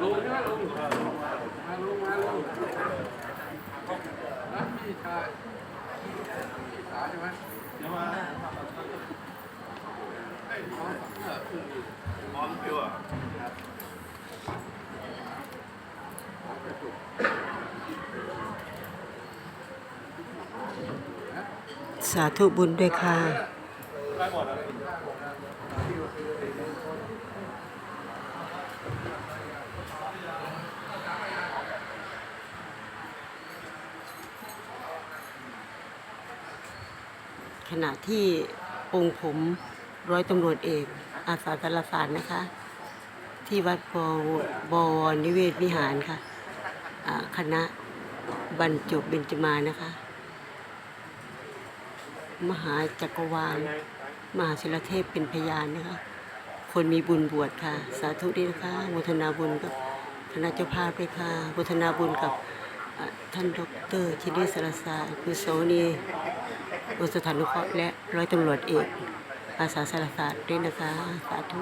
ลุงใช่ไหมลุงมาลุงมาลุงล้วพี่ชายพี่สาวใช่ไหมเดี๋ยวมาไอ้น้องเออคือพร้อมฟิวอะสาธุบุญด้วยค่ะ ได้หมดแล้ว ขณะที่องค์ผมร้อยตำรวจเอก อาสาสารสารนะคะ ที่วัดบวบวรนิเวศวิหารค่ะคณะบรรจบเบญจมานะคะ มหาจักรวาล มหาศิลเทพเป็นพยานนะคะ คนมีบุญบวชค่ะ สาธุด้วยนะคะโมทนาบุญกับคณะเจ้าภาพด้วยค่ะโมทนาบุญกับท่านดรชินีสารศาสตร์คุโสนี อุสถานุเคราะห์และร้อยตำรวจเอกอาสาสารศาสตร์ด้วยนะคะ สาธุ